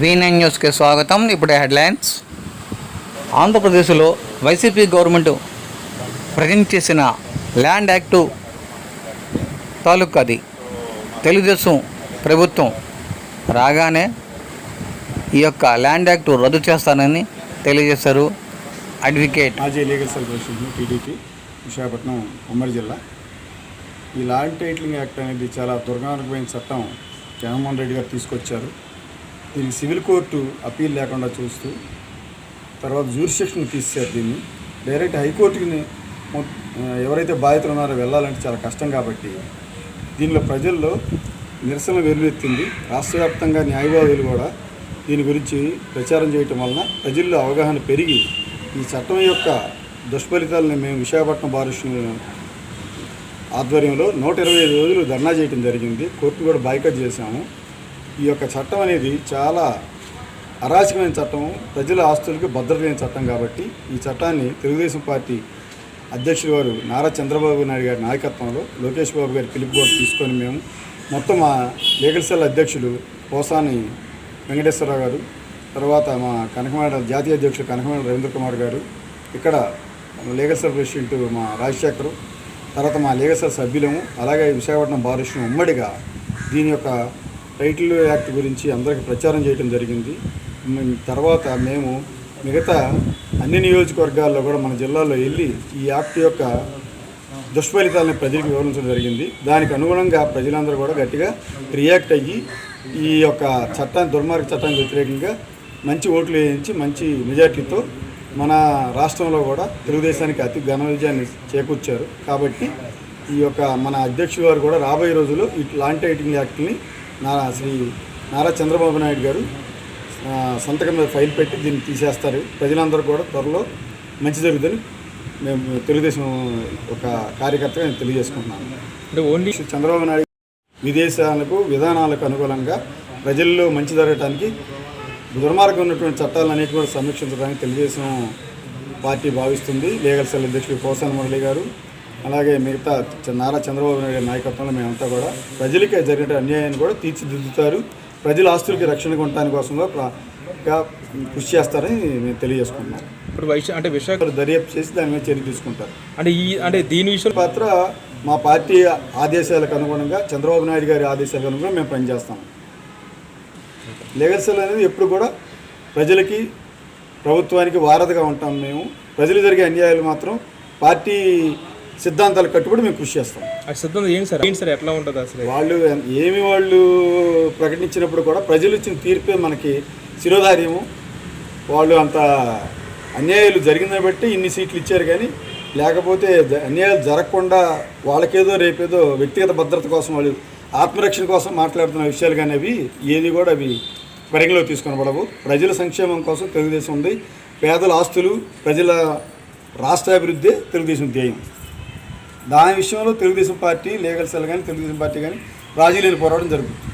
Nine న్యూస్కి స్వాగతం. ఇప్పుడు హెడ్లైన్స్. ఆంధ్రప్రదేశ్లో వైసీపీ గవర్నమెంట్ ప్రజెంట్ చేసిన ల్యాండ్ యాక్టు తాలూకు అది తెలుగుదేశం ప్రభుత్వం రాగానే ఈ యొక్క ల్యాండ్ యాక్ట్ రద్దు చేస్తానని తెలియజేశారు అడ్వకేట్. మాజీ legal cell president TDP Visakhapatnam ఉమ్మడి జిల్లా. ఈ ల్యాండ్ టైటిలింగ్ యాక్ట్ అనేది చాలా దుర్మార్గమైన చట్టం జగన్మోహన్ రెడ్డి గారు తీసుకొచ్చారు. దీనికి సివిల్ కోర్టు అప్పీల్ లేకుండా చూస్తూ తర్వాత జ్యూరిస్డిక్షన్ తీసేశారు దీన్ని. డైరెక్ట్ హైకోర్టుకి ఎవరైతే బాధితులు ఉన్నారో వెళ్ళాలంటే చాలా కష్టం కాబట్టి దీనిలో ప్రజల్లో నిరసన వెల్లువెత్తింది. రాష్ట్ర వ్యాప్తంగా న్యాయవాదులు కూడా దీని గురించి ప్రచారం చేయటం వలన ప్రజల్లో అవగాహన పెరిగి ఈ చట్టం యొక్క దుష్ఫలితాలను మేము విశాఖపట్నం బారిష్ ఆధ్వర్యంలో నూట ఇరవై ఐదు రోజులు ధర్నా చేయడం జరిగింది. కోర్టు కూడా బాయ్కట్ చేశాము. ఈ యొక్క చట్టం అనేది చాలా అరాచకమైన చట్టం ప్రజల ఆస్తులకు భద్రత లేని చట్టం కాబట్టి ఈ చట్టాన్ని తెలుగుదేశం పార్టీ అధ్యక్షుడు వారు నారా చంద్రబాబు నాయుడు గారి నాయకత్వంలో లోకేష్ బాబు గారి పిలుపు కూడా తీసుకొని మేము మొత్తం మా లీగల్ సెల్ అధ్యక్షులు పోసాని వెంకటేశ్వరరావు గారు తర్వాత మా కనకమాడ జాతీయ అధ్యక్షుడు కనకమాడ రవీంద్ర కుమార్ గారు ఇక్కడ లీగల్ సెల్ ప్రెసిడెంట్ మా రాజశేఖరు తర్వాత మా లీగల్ సెల్ సభ్యులము అలాగే విశాఖపట్నం బాలకృష్ణ ఉమ్మడిగా దీని యొక్క టైటిల్ యాక్ట్ గురించి అందరికీ ప్రచారం చేయడం జరిగింది. తర్వాత మేము మిగతా అన్ని నియోజకవర్గాల్లో కూడా మన జిల్లాలో వెళ్ళి ఈ యాక్ట్ యొక్క దుష్ఫలితాలను ప్రజలకు వివరించడం జరిగింది. దానికి అనుగుణంగా ప్రజలందరూ కూడా గట్టిగా రియాక్ట్ అయ్యి ఈ యొక్క చట్టాన్ని దుర్మార్గ చట్టానికి వ్యతిరేకంగా మంచి ఓట్లు వేయించి మంచి మెజార్టీతో మన రాష్ట్రంలో కూడా తెలుగుదేశానికి అతి ఘన విజయాన్ని చేకూర్చారు. కాబట్టి ఈ యొక్క మన అధ్యక్షుడు వారు కూడా రాబోయే రోజుల్లో ఇట్లాంటి లాంటి యాక్ట్ని నారా శ్రీ నారా చంద్రబాబు నాయుడు గారు సంతకం మీద ఫైల్ పెట్టి దీన్ని తీసేస్తారు. ప్రజలందరూ కూడా త్వరలో మంచి జరుగుతుందని మేము తెలుగుదేశం ఒక కార్యకర్తగా నేను తెలియజేసుకుంటున్నాను. అంటే ఓన్లీ చంద్రబాబు నాయుడు విదేశాలకు విధానాలకు అనుగుణంగా ప్రజల్లో మంచి జరగటానికి దుర్మార్గం ఉన్నటువంటి చట్టాలన్నిటి కూడా సమీక్షించడానికి తెలుగుదేశం పార్టీ భావిస్తుంది. లీగల్ సెల్ అధ్యక్షుడు పోసాన మురళి గారు అలాగే మిగతా నారా చంద్రబాబు నాయుడు నాయకత్వంలో మేమంతా కూడా ప్రజలకి జరిగిన అన్యాయాన్ని కూడా తీర్చిదిద్దుతారు. ప్రజల ఆస్తులకి రక్షణ కొనడానికి కోసంగా గా కృషి చేస్తారని నేను తెలియజేసుకుంటున్నాను ఇప్పుడు వైశా అంటే విశాఖ దర్యాప్తు చేసి దాని మీద చర్య తీసుకుంటారు. అంటే ఈ అంటే దీని విషయం పాత్ర మా పార్టీ ఆదేశాలకు అనుగుణంగా చంద్రబాబు నాయుడు గారి ఆదేశాలకు అనుగుణంగా మేము పనిచేస్తాం. లీగల్ సెల్ అనేది ఎప్పుడు కూడా ప్రజలకి ప్రభుత్వానికి వారధిగా ఉంటాం మేము. ప్రజలు జరిగే అన్యాయాలు మాత్రం పార్టీ సిద్ధాంతాలు కట్టుబడి మేము కృషి చేస్తాం. ఆ సిద్ధాంతం ఏంటి సార్? ఏంటి సార్? ఎట్లా ఉంటుంది అసలు? వాళ్ళు ఏమి వాళ్ళు ప్రకటించినప్పుడు కూడా ప్రజలు ఇచ్చిన తీర్పే మనకి శిరోధార్యము. వాళ్ళు అంత అన్యాయాలు జరిగిందని బట్టి ఇన్ని సీట్లు ఇచ్చారు కానీ లేకపోతే అన్యాయాలు జరగకుండా వాళ్ళకేదో రేపేదో వ్యక్తిగత భద్రత కోసం వాళ్ళు ఆత్మరక్షణ కోసం మాట్లాడుతున్న విషయాలు కానీ అవి ఏది కూడా అవి పరిగణలోకి తీసుకొనబడవు. ప్రజల సంక్షేమం కోసం తెలుగుదేశం ఉంది. పేదల ఆస్తులు ప్రజల రాష్ట్ర అభివృద్ధి తెలుగుదేశం ధ్యేయం. దాని విషయంలో తెలుగుదేశం పార్టీ లీగల్ సెల్ కానీ తెలుగుదేశం పార్టీ కానీ రాజీ లేని పోరాటం జరుగుతుంది.